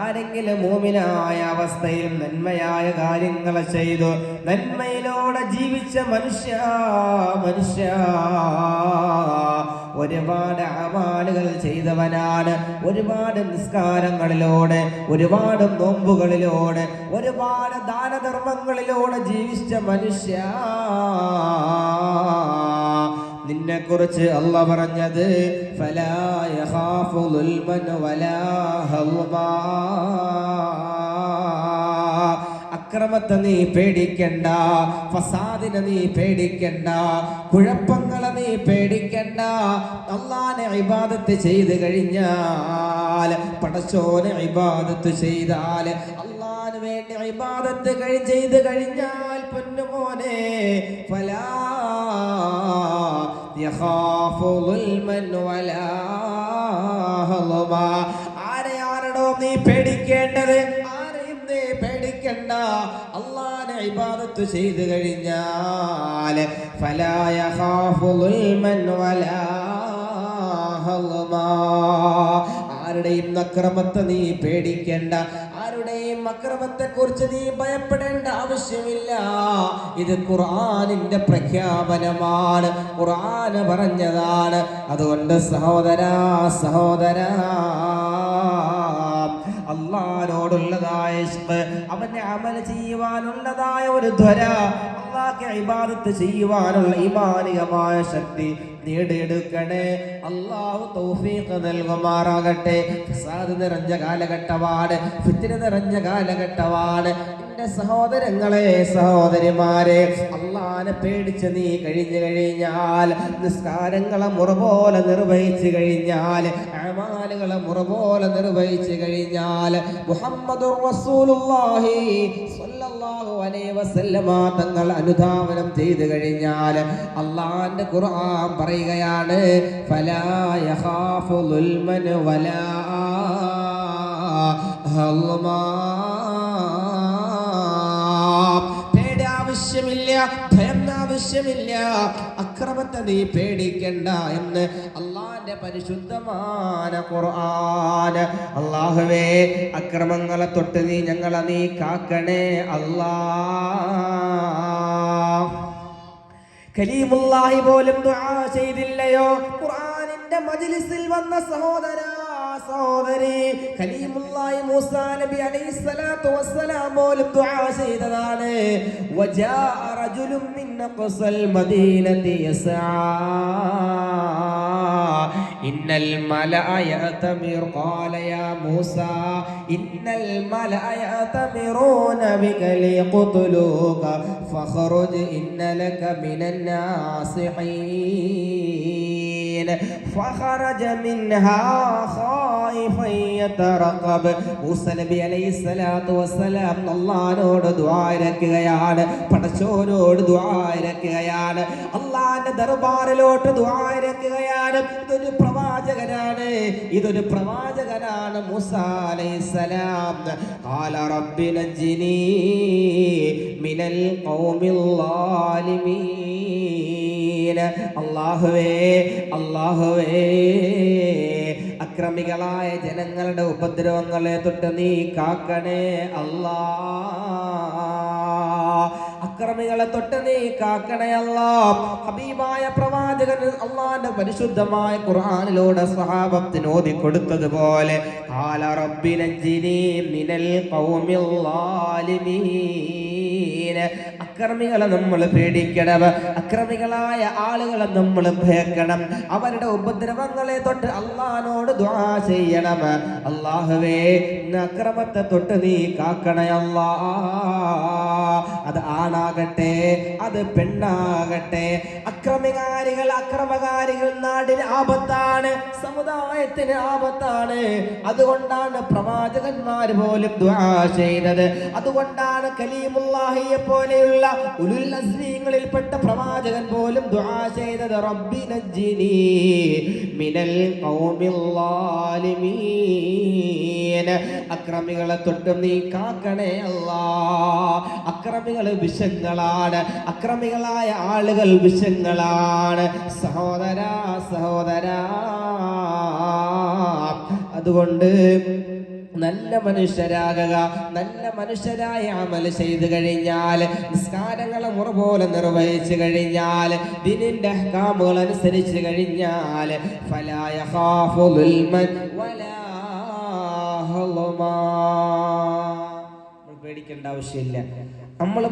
ആരെങ്കിലും മോമിനായ അവസ്ഥയിൽ നന്മയായ കാര്യങ്ങൾ ചെയ്തു. നന്മയിലൂടെ ജീവിച്ച മനുഷ്യ മനുഷ്യ ഒരുപാട് അമാലുകൾ ചെയ്തവനാണ്. ഒരുപാട് നിസ്കാരങ്ങളിലൂടെ ഒരുപാട് നോമ്പുകളിലൂടെ ഒരുപാട് ദാനധർമ്മങ്ങളിലൂടെ ജീവിച്ച മനുഷ്യ. നിന്നെ കുറിച്ച് അല്ല പറഞ്ഞത് അക്രമത്തെ നീ പേടിക്കണ്ട ഫസാദിനെ നീ പേടിക്കണ്ട കുഴപ്പങ്ങളെ നീ പേടിക്കണ്ട. അള്ളാനെ ഇബാദത്ത് ചെയ്ത് കഴിഞ്ഞാൽ പടച്ചോനെ ഇബാദത്ത് ചെയ്താൽ അള്ളാന് വേണ്ടി ഇബാദത്ത് കഴി ചെയ്ത് കഴിഞ്ഞാൽ പൊന്നുമോനെ ഫലാ യഖാഫു ദുൽമൻ വലാ ഹളമാ. ആരെയാണോ നീ പേടിക്കേണ്ടത് ആരെയും നീ പേടിക്കണ്ട അള്ളാനെ ഇബാദത്ത് ചെയ്തു കഴിഞ്ഞാൽ ഫലാ യഖാഫു ദുൽമൻ വലാ ഹളമാ. ആരുടെയും അക്രമത്തെ നീ പേടിക്കേണ്ട ആരുടെയും അക്രമത്തെ കുറിച്ച് നീ ഭയപ്പെടേണ്ട ആവശ്യമില്ല. ഇത് ഖുർആാനിന്റെ പ്രഖ്യാപനമാണ്. ഖുർആാന് പറഞ്ഞതാണ് അതുകൊണ്ട് സഹോദര സഹോദര അള്ളാനോടുള്ളതായ ഇഷ്ക് അവന്റെ അമൽ ചെയ്യുവാനുള്ളതായ ഒരു ധ്വര അള്ളാഹ്ക്ക് ഇബാദത്ത് ചെയ്യുവാനുള്ള ഇമാനികമായ ശക്തി നേടിയെടുക്കണേ. അള്ളാഹു തൗഫീഖ് നൽകുമാറാകട്ടെ. ഫസാദ് നിറഞ്ഞ കാലഘട്ടമാണ് ഫിത്തിന് നിറഞ്ഞ കാലഘട്ടമാണ്. എന്റെ സഹോദരങ്ങളെ സഹോദരിമാരെ അള്ളാനെ പേടിച്ച് നീ കഴിഞ്ഞു കഴിഞ്ഞാൽ നിസ്കാരങ്ങളെ മുറ പോലെ നിർവഹിച്ചു കഴിഞ്ഞാൽ അമാലുകളെ മുറ പോലെ നിർവഹിച്ചു കഴിഞ്ഞാൽ മുഹമ്മദ് റസൂലുള്ളാഹി തങ്ങൾ അനുധാവനം ചെയ്തു കഴിഞ്ഞാൽ അള്ളാന്റെ ഖുർആൻ പറയുകയാണ് ഫലാ ആവശ്യമില്ല ഭയന്ന ആവശ്യമില്ല അക്രമത്തെ നീ പേടിക്കണ്ട എന്ന് അള്ളാന്റെ പരിശുദ്ധമായ ഖുർആൻ. അള്ളാഹുവേ അക്രമങ്ങളെ തൊട്ട് നീ ഞങ്ങളെ നീ കാക്കണേ അല്ലാ. കലീമുല്ലാഹി പോലും ദുആ ചെയ്തില്ലയോ? ഖുർആനിന്റെ മജ്ലിസിൽ വന്ന സഹോദര സഹോദരി കലീമുല്ലാഹി മൂസാ നബി അലൈഹി സ്വലാത്തു വസ്സലാം പോലും ദുആ ചെയ്തതാണ്. വജാഅ رجل من نقص المدينة يسعى. إن الملأ يأتمر قال يا موسى إن الملأ يأتمرون بك ليقتلوك فاخرج إن لك من الناصحين. فخرج منها خائفا يترقب മൂസ നബി അലൈഹി സ്വലാത്തു വസ്സലാം അള്ളാഹിനോട് ദുആ ഇറക്കുകയാണ് പടച്ചോനോട് ദുആ ഇറക്കുകയാണ് അള്ളാഹിന്റെ ദർബാറിലോട്ട് ദുആ ഇറക്കുകയാണ് ഇതൊരു പ്രവാചകനാണ് ഇതൊരു പ്രവാചകനാണ് മൂസ അലൈഹി സലാം قال رب نجني من القوم الظالمين അല്ലാഹുവേ അള്ളാഹുവേ അക്രമികളായ ജനങ്ങളുടെ ഉപദ്രവങ്ങളെ തൊട്ട് നീ കാക്കണേ അല്ലാ. അക്രമികളെ തൊട്ട് നീ കാക്കണേ അല്ലാ. ഹബീബായ പ്രവാചകൻ അള്ളാന്റെ പരിശുദ്ധമായ ഖുർആനിലൂടെ സ്വഹാബത്തിന് ഓതി കൊടുത്തതുപോലെ ആല റബ്ബി നജ്ജിനി മിനൽ ളാലിമീൻ അക്രമികളെ നമ്മൾ പേടിക്കണം. അക്രമികളായ ആളുകളെ നമ്മൾ ഭയക്കണം. അവരുടെ ഉപദ്രവങ്ങളെ തൊട്ട് അള്ളഹാനോട് ദ്വാ ചെയ്യണം. അള്ളാഹുവേ അക്രമത്തെ തൊട്ട് നീ കാക്കണയല്ലാ. ആണാകട്ടെ അത് പെണ്ണാകട്ടെ. അക്രമകാരികൾ അക്രമകാരികൾ നാടിന് ആപത്താണ് സമുദായത്തിന് ആപത്താണ്. അതുകൊണ്ടാണ് പ്രവാചകന്മാർ പോലും ചെയ്തത്. അതുകൊണ്ടാണ് കലീമുല്ലാഹിയെ പോലെയുള്ള ഉലുൽ അസ്മീങ്ങളിൽപ്പെട്ട പ്രവാചകൻ പോലും ചെയ്തത്. റബ്ബി മിനൽ അക്രമികളെ തൊട്ടും നീ കാക്കണേ അല്ലാ. അക്രമികൾ വിഷങ്ങളാണ്. അക്രമികളായ ആളുകൾ വിഷങ്ങളാണ്. സഹോദര സഹോദര. അതുകൊണ്ട് നല്ല മനുഷ്യരാകുക നല്ല മനുഷ്യരായ അമൽ ചെയ്തു കഴിഞ്ഞാൽ നിസ്കാരങ്ങളെ മുറ പോലെ നിർവഹിച്ചു കഴിഞ്ഞാൽ ദിനിന്റെ കാമുകൾ അനുസരിച്ച് കഴിഞ്ഞാൽ ഫലായ പേടിക്കേണ്ട ആവശ്യമില്ല. നമ്മൾ